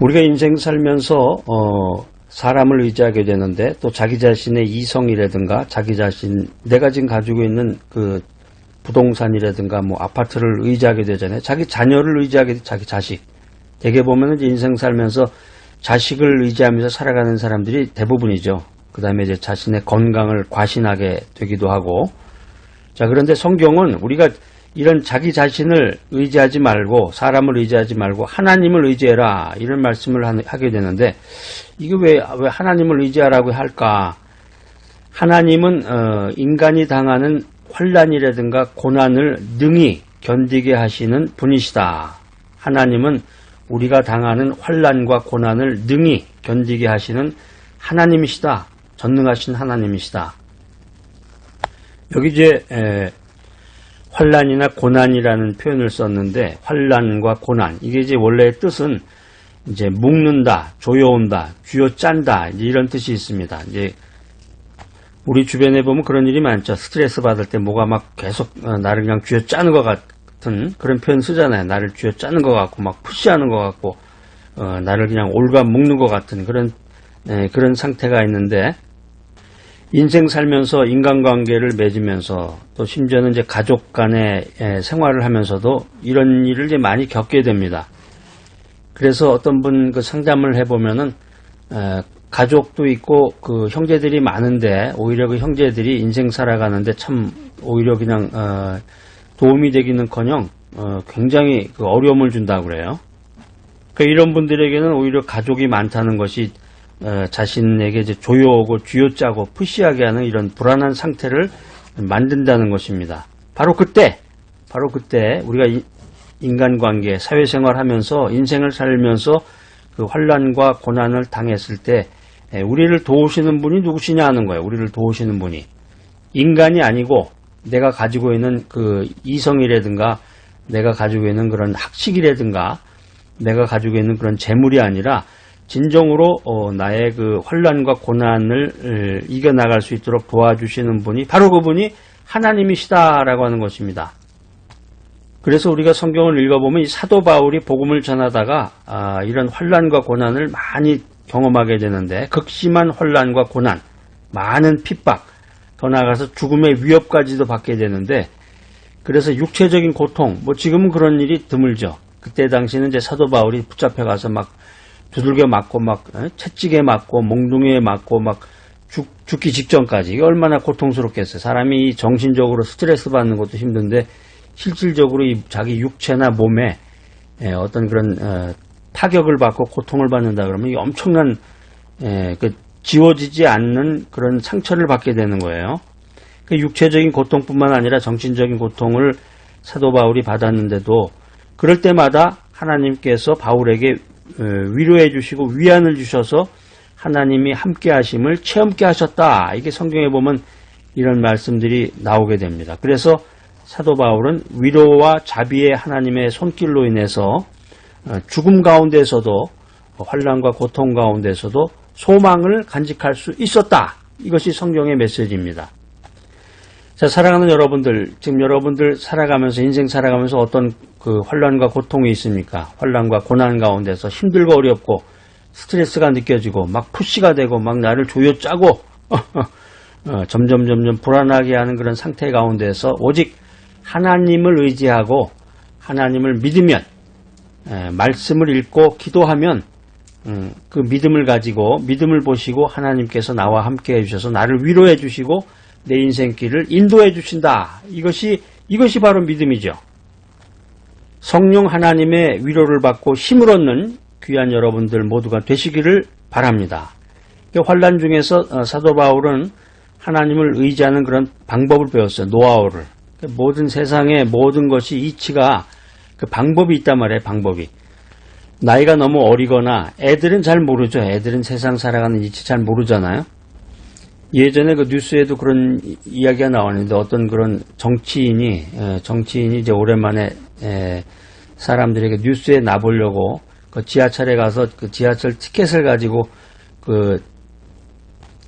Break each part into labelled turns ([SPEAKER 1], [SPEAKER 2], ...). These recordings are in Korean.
[SPEAKER 1] 우리가 인생 살면서 어, 사람을 의지하게 되는데 또 자기 자신의 이성이라든가 자기 자신 내가 지금 가지고 있는 그 부동산이라든가 뭐 아파트를 의지하게 되잖아요. 자기 자녀를 의지하게 돼, 자기 자식. 대개 보면은 이제 인생 살면서 자식을 의지하면서 살아가는 사람들이 대부분이죠. 그 다음에 이제 자신의 건강을 과신하게 되기도 하고. 자, 그런데 성경은 우리가 이런 자기 자신을 의지하지 말고 사람을 의지하지 말고 하나님을 의지해라 이런 말씀을 하- 하게 되는데 이게 왜, 왜 하나님을 의지하라고 할까? 하나님은 어, 인간이 당하는 환란이라든가 고난을 능히 견디게 하시는 분이시다. 하나님은 우리가 당하는 환란과 고난을 능히 견디게 하시는 하나님이시다. 전능하신 하나님이시다. 여기 이제 에, 환란이나 고난이라는 표현을 썼는데 환란과 고난 이게 이제 원래의 뜻은 이제 묶는다, 조여온다, 쥐어짠다 이런 뜻이 있습니다. 이제 우리 주변에 보면 그런 일이 많죠. 스트레스 받을 때 뭐가 막 계속 어, 나를 그냥 쥐어짜는 것 같은 그런 표현 쓰잖아요. 나를 쥐어짜는 것 같고 막 푸시하는 것 같고 어, 나를 그냥 올가 묶는 것 같은 그런 에, 그런 상태가 있는데 인생 살면서 인간관계를 맺으면서 또 심지어는 이제 가족 간의 에, 생활을 하면서도 이런 일을 이제 많이 겪게 됩니다. 그래서 어떤 분 그 상담을 해보면은 에, 가족도 있고 그 형제들이 많은데 오히려 그 형제들이 인생 살아가는데 참 오히려 그냥 어, 도움이 되기는커녕 어, 굉장히 그 어려움을 준다고 그래요. 그 이런 분들에게는 오히려 가족이 많다는 것이 어, 자신에게 이제 조여오고 쥐어짜고 푸시하게 하는 이런 불안한 상태를 만든다는 것입니다. 바로 그때, 바로 그때 우리가 이- 인간관계, 사회생활 하면서 인생을 살면서 그 환란과 고난을 당했을 때 에, 우리를 도우시는 분이 누구시냐 하는 거예요. 우리를 도우시는 분이. 인간이 아니고 내가 가지고 있는 그 이성이라든가 내가 가지고 있는 그런 학식이라든가 내가 가지고 있는 그런 재물이 아니라 진정으로 어, 나의 그 환란과 고난을 에, 이겨나갈 수 있도록 도와주시는 분이 바로 그분이 하나님이시다라고 하는 것입니다. 그래서 우리가 성경을 읽어보면 이 사도 바울이 복음을 전하다가 아, 이런 환란과 고난을 많이 경험하게 되는데 극심한 환란과 고난, 많은 핍박, 더 나아가서 죽음의 위협까지도 받게 되는데 그래서 육체적인 고통, 뭐 지금은 그런 일이 드물죠. 그때 당시는 이제 사도 바울이 붙잡혀 가서 막 두들겨 맞고 막 어? 채찍에 맞고 몽둥이에 맞고 막 죽, 죽기 직전까지 이게 얼마나 고통스럽겠어요. 사람이 정신적으로 스트레스 받는 것도 힘든데 실질적으로 이 자기 육체나 몸에 예, 어떤 그런 어, 타격을 받고 고통을 받는다 그러면 이 엄청난 예, 그 지워지지 않는 그런 상처를 받게 되는 거예요. 그 육체적인 고통뿐만 아니라 정신적인 고통을 사도 바울이 받았는데도 그럴 때마다 하나님께서 바울에게 어, 위로해 주시고 위안을 주셔서 하나님이 함께 하심을 체험케 하셨다. 이게 성경에 보면 이런 말씀들이 나오게 됩니다. 그래서 사도 바울은 위로와 자비의 하나님의 손길로 인해서 어, 죽음 가운데서도 환란과 고통 가운데서도 소망을 간직할 수 있었다. 이것이 성경의 메시지입니다. 자, 사랑하는 여러분들, 지금 여러분들 살아가면서 인생 살아가면서 어떤 그 환란과 고통이 있습니까? 환란과 고난 가운데서 힘들고 어렵고 스트레스가 느껴지고 막 푸시가 되고 막 나를 조여짜고 어, 점점 점점 불안하게 하는 그런 상태 가운데서 오직 하나님을 의지하고 하나님을 믿으면 에, 말씀을 읽고 기도하면 음, 그 믿음을 가지고 믿음을 보시고 하나님께서 나와 함께 해주셔서 나를 위로해 주시고 내 인생길을 인도해 주신다. 이것이 이것이 바로 믿음이죠. 성령 하나님의 위로를 받고 힘을 얻는 귀한 여러분들 모두가 되시기를 바랍니다. 그 환란 중에서 어, 사도 바울은 하나님을 의지하는 그런 방법을 배웠어요. 노하우를. 그 모든 세상의 모든 것이 이치가 그 방법이 있단 말이에요. 방법이. 나이가 너무 어리거나 애들은 잘 모르죠. 애들은 세상 살아가는 이치 잘 모르잖아요. 예전에 그 뉴스에도 그런 이- 이야기가 나왔는데 어떤 그런 정치인이 에, 정치인이 이제 오랜만에 에, 사람들에게 뉴스에 나보려고 그 지하철에 가서 그 지하철 티켓을 가지고 그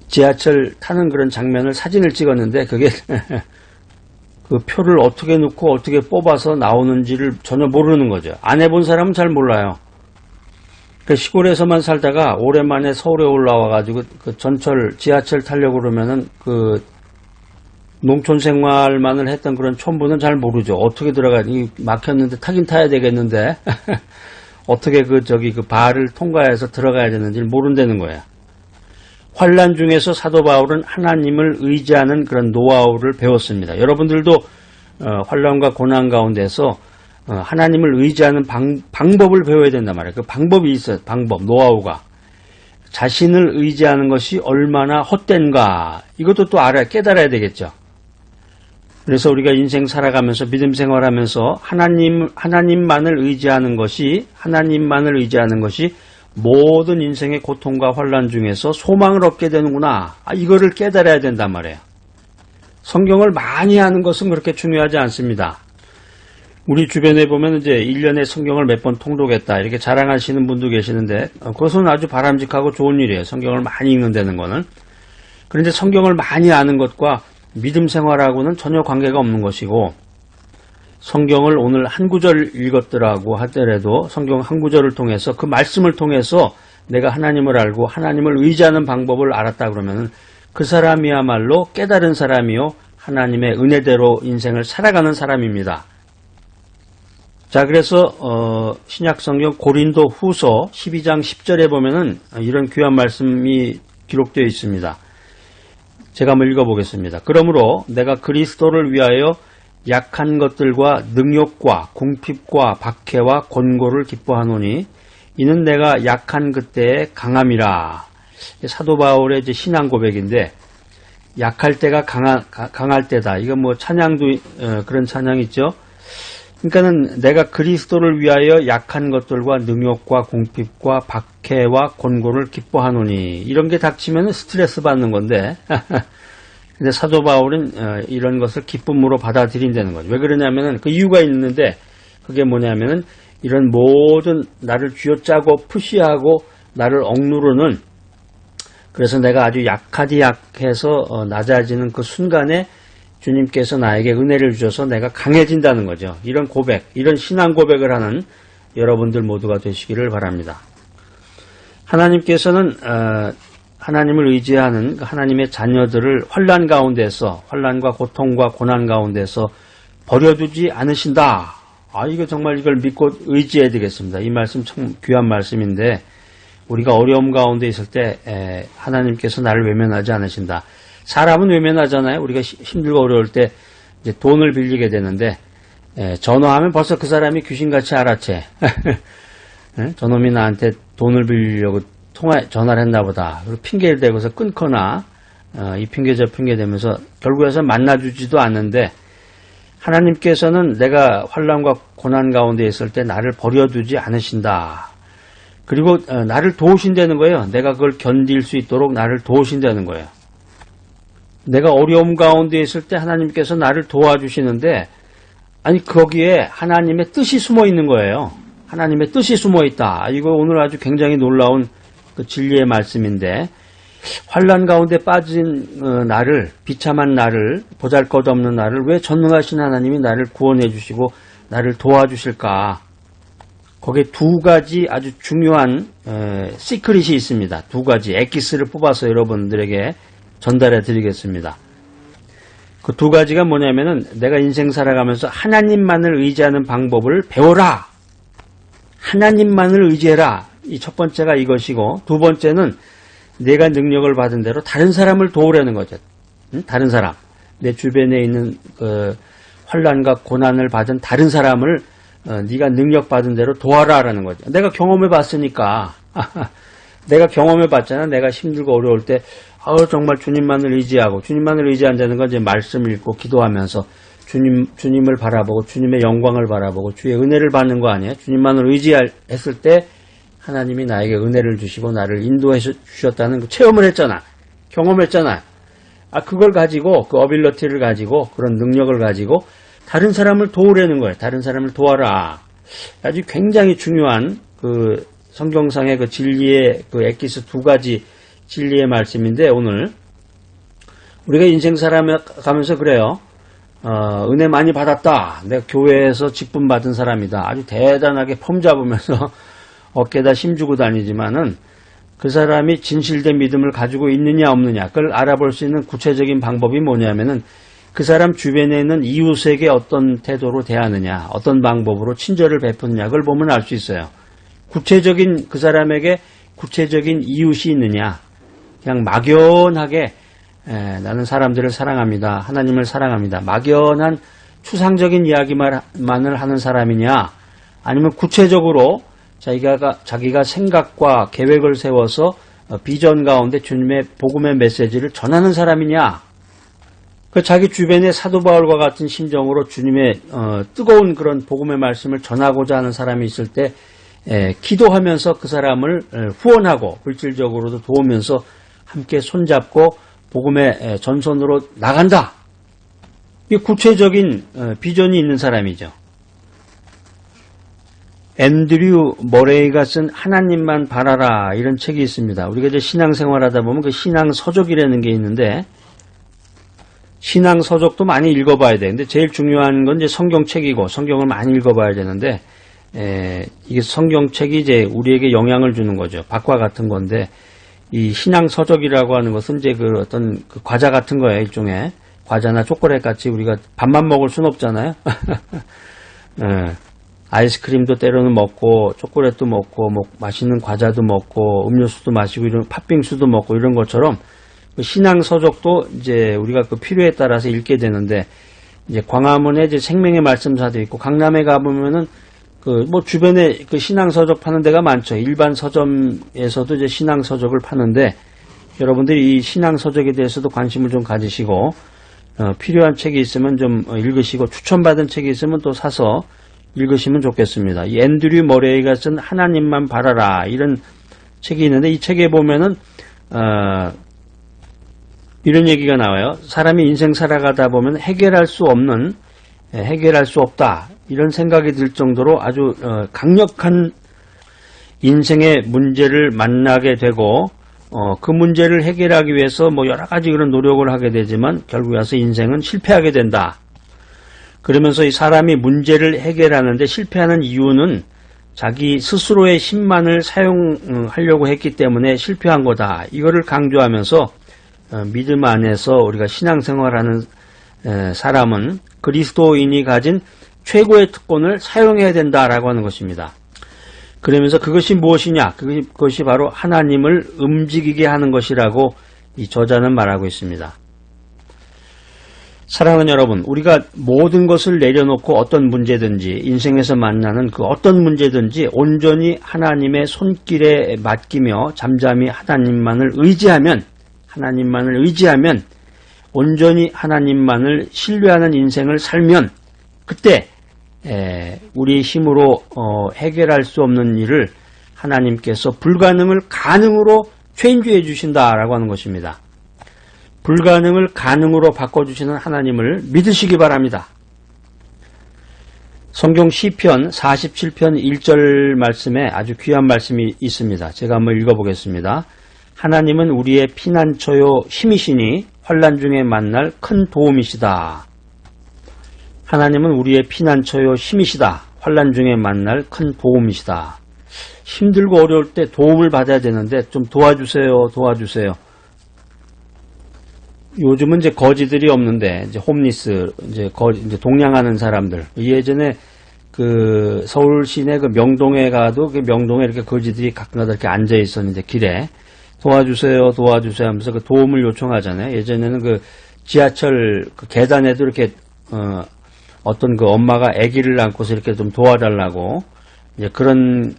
[SPEAKER 1] 지하철 타는 그런 장면을 사진을 찍었는데 그게 그 표를 어떻게 넣고 어떻게 뽑아서 나오는지를 전혀 모르는 거죠. 안 해본 사람은 잘 몰라요. 그 시골에서만 살다가 오랜만에 서울에 올라와가지고 그 전철, 지하철 타려고 그러면은 그 농촌 생활만을 했던 그런 촌부는 잘 모르죠. 어떻게 들어가, 이 막혔는데 타긴 타야 되겠는데, 어떻게 그 저기 그 바를 통과해서 들어가야 되는지 모른다는 거야. 환란 중에서 사도 바울은 하나님을 의지하는 그런 노하우를 배웠습니다. 여러분들도 어, 환란과 고난 가운데서 어, 하나님을 의지하는 방, 방법을 배워야 된단 말이에요. 그 방법이 있어요. 방법, 노하우가. 자신을 의지하는 것이 얼마나 헛된가. 이것도 또 알아야, 깨달아야 되겠죠. 그래서 우리가 인생 살아가면서 믿음 생활하면서 하나님, 하나님만을 의지하는 것이, 하나님만을 의지하는 것이 모든 인생의 고통과 환란 중에서 소망을 얻게 되는구나. 아, 이거를 깨달아야 된단 말이에요. 성경을 많이 하는 것은 그렇게 중요하지 않습니다. 우리 주변에 보면 이제 1년에 성경을 몇 번 통독했다 이렇게 자랑하시는 분도 계시는데 어, 그것은 아주 바람직하고 좋은 일이에요. 성경을 많이 읽는다는 거는. 그런데 성경을 많이 아는 것과 믿음 생활하고는 전혀 관계가 없는 것이고 성경을 오늘 한 구절 읽었더라고 하더라도 성경 한 구절을 통해서 그 말씀을 통해서 내가 하나님을 알고 하나님을 의지하는 방법을 알았다 그러면은 그 사람이야말로 깨달은 사람이요 하나님의 은혜대로 인생을 살아가는 사람입니다. 자, 그래서 어, 신약성경 고린도 후서 12장 10절에 보면은 이런 귀한 말씀이 기록되어 있습니다. 제가 한번 읽어보겠습니다. 그러므로 내가 그리스도를 위하여 약한 것들과 능욕과 궁핍과 박해와 권고를 기뻐하노니 이는 내가 약한 그때의 강함이라. 사도 바울의 신앙 고백인데 약할 때가 강하, 강할 때다. 이거 뭐 찬양도 어, 그런 찬양 있죠. 그러니까는 내가 그리스도를 위하여 약한 것들과 능욕과 공핍과 박해와 권고를 기뻐하노니 이런 게 닥치면 스트레스 받는 건데 근데 사도 바울은 어, 이런 것을 기쁨으로 받아들인다는 거죠. 왜 그러냐면은 그 이유가 있는데 그게 뭐냐면은 이런 모든 나를 쥐어짜고 푸시하고 나를 억누르는 그래서 내가 아주 약하디 약해서 어, 낮아지는 그 순간에 주님께서 나에게 은혜를 주셔서 내가 강해진다는 거죠. 이런 고백, 이런 신앙 고백을 하는 여러분들 모두가 되시기를 바랍니다. 하나님께서는 어, 하나님을 의지하는 그 하나님의 자녀들을 환란 가운데서 환란과 고통과 고난 가운데서 버려두지 않으신다. 아 이거 정말 이걸 믿고 의지해야 되겠습니다. 이 말씀 참 귀한 말씀인데 우리가 어려움 가운데 있을 때 에, 하나님께서 나를 외면하지 않으신다. 사람은 외면하잖아요. 우리가 힘들고 어려울 때 이제 돈을 빌리게 되는데 에, 전화하면 벌써 그 사람이 귀신같이 알아채. 에? 저놈이 나한테 돈을 빌리려고 통화 전화를 했나 보다. 그리고 핑계를 대고서 끊거나 어, 이 핑계 저 핑계 대면서 결국에서 만나주지도 않는데 하나님께서는 내가 환란과 고난 가운데 있을 때 나를 버려두지 않으신다. 그리고 어, 나를 도우신다는 거예요. 내가 그걸 견딜 수 있도록 나를 도우신다는 거예요. 내가 어려움 가운데 있을 때 하나님께서 나를 도와주시는데 아니 거기에 하나님의 뜻이 숨어 있는 거예요. 하나님의 뜻이 숨어 있다. 이거 오늘 아주 굉장히 놀라운 그 진리의 말씀인데 환란 가운데 빠진 어, 나를 비참한 나를 보잘것없는 나를 왜 전능하신 하나님이 나를 구원해 주시고 나를 도와주실까? 거기에 두 가지 아주 중요한 에, 시크릿이 있습니다. 두 가지 엑기스를 뽑아서 여러분들에게 전달해 드리겠습니다. 그 두 가지가 뭐냐면은 내가 인생 살아가면서 하나님만을 의지하는 방법을 배워라. 하나님만을 의지해라. 이 첫 번째가 이것이고 두 번째는 내가 능력을 받은 대로 다른 사람을 도우려는 거죠. 응? 다른 사람. 내 주변에 있는 그 환란과 고난을 받은 다른 사람을 어, 네가 능력 받은 대로 도와라라는 거죠. 내가 경험해 봤으니까. 내가 경험해 봤잖아. 내가 힘들고 어려울 때 아우 정말 주님만을 의지하고 주님만을 의지한다는 건 이제 말씀 읽고 기도하면서 주님 주님을 바라보고 주님의 영광을 바라보고 주의 은혜를 받는 거 아니에요? 주님만을 의지했을 때 하나님이 나에게 은혜를 주시고 나를 인도해 주셨다는 그 체험을 했잖아. 경험했잖아. 아 그걸 가지고 그 어빌러티를 가지고 그런 능력을 가지고 다른 사람을 도우려는 거예요. 다른 사람을 도와라. 아주 굉장히 중요한 그 성경상의 그 진리의 그 엑기스 두 가지 진리의 말씀인데 오늘 우리가 인생 살아가면서 그래요. 어, 은혜 많이 받았다. 내가 교회에서 직분 받은 사람이다. 아주 대단하게 폼 잡으면서 어깨다 힘주고 다니지만은 그 사람이 진실된 믿음을 가지고 있느냐 없느냐 그걸 알아볼 수 있는 구체적인 방법이 뭐냐면은 그 사람 주변에 있는 이웃에게 어떤 태도로 대하느냐 어떤 방법으로 친절을 베푸느냐 그걸 보면 알 수 있어요. 구체적인 그 사람에게 구체적인 이웃이 있느냐 그냥 막연하게 에, 나는 사람들을 사랑합니다. 하나님을 사랑합니다. 막연한 추상적인 이야기만을 하는 사람이냐 아니면 구체적으로 자기가 자기가 생각과 계획을 세워서 어, 비전 가운데 주님의 복음의 메시지를 전하는 사람이냐 그 자기 주변의 사도 바울과 같은 심정으로 주님의 어, 뜨거운 그런 복음의 말씀을 전하고자 하는 사람이 있을 때 에, 기도하면서 그 사람을 에, 후원하고 물질적으로도 도우면서 함께 손잡고 복음의 에, 전선으로 나간다. 이 구체적인 어, 비전이 있는 사람이죠. 앤드류 머레이가 쓴 하나님만 바라라 이런 책이 있습니다. 우리가 이제 신앙생활 하다 보면 그 신앙 서적이라는 게 있는데 신앙 서적도 많이 읽어봐야 되는데 제일 중요한 건 이제 성경책이고 성경을 많이 읽어봐야 되는데 에, 이게 성경책이 이제 우리에게 영향을 주는 거죠. 박과 같은 건데 이 신앙 서적이라고 하는 것은 이제 그 어떤 그 과자 같은 거예요. 일종의 과자나 초콜릿 같이 우리가 밥만 먹을 순 없잖아요. 에, 아이스크림도 때로는 먹고 초콜릿도 먹고 뭐 맛있는 과자도 먹고 음료수도 마시고 이런 팥빙수도 먹고 이런 것처럼 그 신앙 서적도 이제 우리가 그 필요에 따라서 읽게 되는데 이제 광화문에 이제 생명의 말씀사도 있고 강남에 가보면은 그 뭐 주변에 그 신앙 서적 파는 데가 많죠. 일반 서점에서도 이제 신앙 서적을 파는데 여러분들이 이 신앙 서적에 대해서도 관심을 좀 가지시고 어, 필요한 책이 있으면 좀 어, 읽으시고 추천받은 책이 있으면 또 사서 읽으시면 좋겠습니다. 이 앤드류 머레이가 쓴 하나님만 바라라 이런 책이 있는데 이 책에 보면은 어, 이런 얘기가 나와요. 사람이 인생 살아가다 보면 해결할 수 없는 예, 해결할 수 없다 이런 생각이 들 정도로 아주 어, 강력한 인생의 문제를 만나게 되고 어, 그 문제를 해결하기 위해서 뭐 여러 가지 그런 노력을 하게 되지만 결국에 와서 인생은 실패하게 된다. 그러면서 이 사람이 문제를 해결하는데 실패하는 이유는 자기 스스로의 힘만을 사용하려고 했기 때문에 실패한 거다. 이거를 강조하면서 어, 믿음 안에서 우리가 신앙생활하는 에, 사람은 그리스도인이 가진 최고의 특권을 사용해야 된다라고 하는 것입니다. 그러면서 그것이 무엇이냐? 그것이 바로 하나님을 움직이게 하는 것이라고 이 저자는 말하고 있습니다. 사랑하는 여러분, 우리가 모든 것을 내려놓고 어떤 문제든지 인생에서 만나는 그 어떤 문제든지 온전히 하나님의 손길에 맡기며 잠잠히 하나님만을 의지하면 하나님만을 의지하면 온전히 하나님만을 신뢰하는 인생을 살면 그때 우리 힘으로 어, 해결할 수 없는 일을 하나님께서 불가능을 가능으로 체인주해 주신다라고 하는 것입니다. 불가능을 가능으로 바꿔주시는 하나님을 믿으시기 바랍니다. 성경 시편 47편 1절 말씀에 아주 귀한 말씀이 있습니다. 제가 한번 읽어보겠습니다. 하나님은 우리의 피난처요 힘이시니 환란 중에 만날 큰 도움이시다. 하나님은 우리의 피난처요 힘이시다. 환란 중에 만날 큰 도움이시다. 힘들고 어려울 때 도움을 받아야 되는데 좀 도와주세요, 도와주세요. 요즘은 이제 거지들이 없는데 이제 홈리스 이제 거 이제 동냥하는 사람들 예전에 그 서울 시내 그 명동에 가도 그 명동에 이렇게 거지들이 가끔가다 이렇게 앉아 있었는데 길에 도와주세요 도와주세요 하면서 그 도움을 요청하잖아요 예전에는 그 지하철 그 계단에도 이렇게 어 어떤 그 엄마가 아기를 안고서 이렇게 좀 도와달라고 이제 그런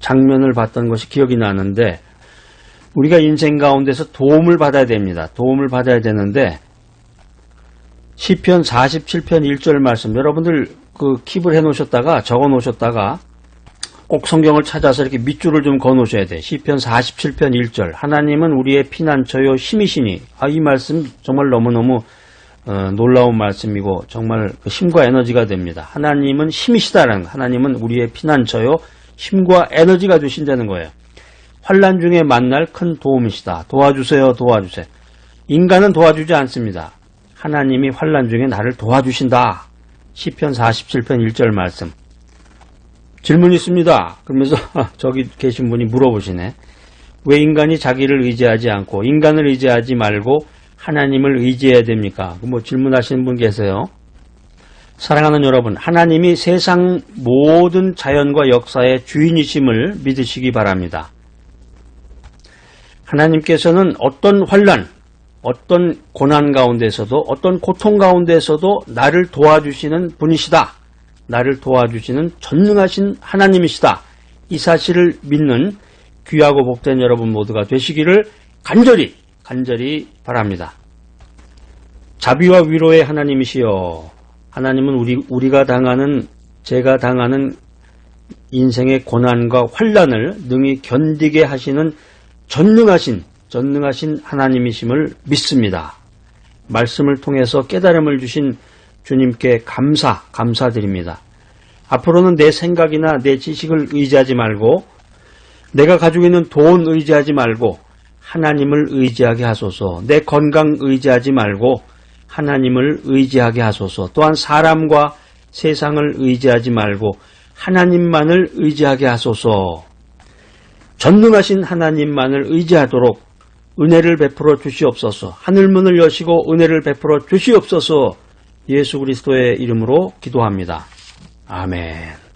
[SPEAKER 1] 장면을 봤던 것이 기억이 나는데 우리가 인생 가운데서 도움을 받아야 됩니다. 도움을 받아야 되는데 시편 47편 1절 말씀 여러분들 그 킵을 해 놓으셨다가 적어 놓으셨다가 꼭 성경을 찾아서 이렇게 밑줄을 좀 그어 놓으셔야 돼. 시편 47편 1절 하나님은 우리의 피난처요 힘이시니 아 이 말씀 정말 너무너무 어, 놀라운 말씀이고 정말 그 힘과 에너지가 됩니다. 하나님은 힘이시다라는 하나님은 우리의 피난처요 힘과 에너지가 되신다는 거예요. 환란 중에 만날 큰 도움이시다. 도와주세요. 도와주세요. 인간은 도와주지 않습니다. 하나님이 환란 중에 나를 도와주신다. 시편 47편 1절 말씀. 질문 있습니다. 그러면서 저기 계신 분이 물어보시네. 왜 인간이 자기를 의지하지 않고 인간을 의지하지 말고 하나님을 의지해야 됩니까? 뭐 질문하시는 분 계세요. 사랑하는 여러분, 하나님이 세상 모든 자연과 역사의 주인이심을 믿으시기 바랍니다. 하나님께서는 어떤 환란, 어떤 고난 가운데서도 어떤 고통 가운데서도 나를 도와주시는 분이시다. 나를 도와주시는 전능하신 하나님이시다. 이 사실을 믿는 귀하고 복된 여러분 모두가 되시기를 간절히 간절히 바랍니다. 자비와 위로의 하나님이시여. 하나님은 우리 우리가 당하는 제가 당하는 인생의 고난과 환란을 능히 견디게 하시는 전능하신 전능하신 하나님이심을 믿습니다. 말씀을 통해서 깨달음을 주신 주님께 감사, 감사드립니다. 앞으로는 내 생각이나 내 지식을 의지하지 말고 내가 가지고 있는 돈 의지하지 말고 하나님을 의지하게 하소서. 내 건강 의지하지 말고 하나님을 의지하게 하소서. 또한 사람과 세상을 의지하지 말고 하나님만을 의지하게 하소서. 전능하신 하나님만을 의지하도록 은혜를 베풀어 주시옵소서. 하늘문을 여시고 은혜를 베풀어 주시옵소서. 예수 그리스도의 이름으로 기도합니다. 아멘.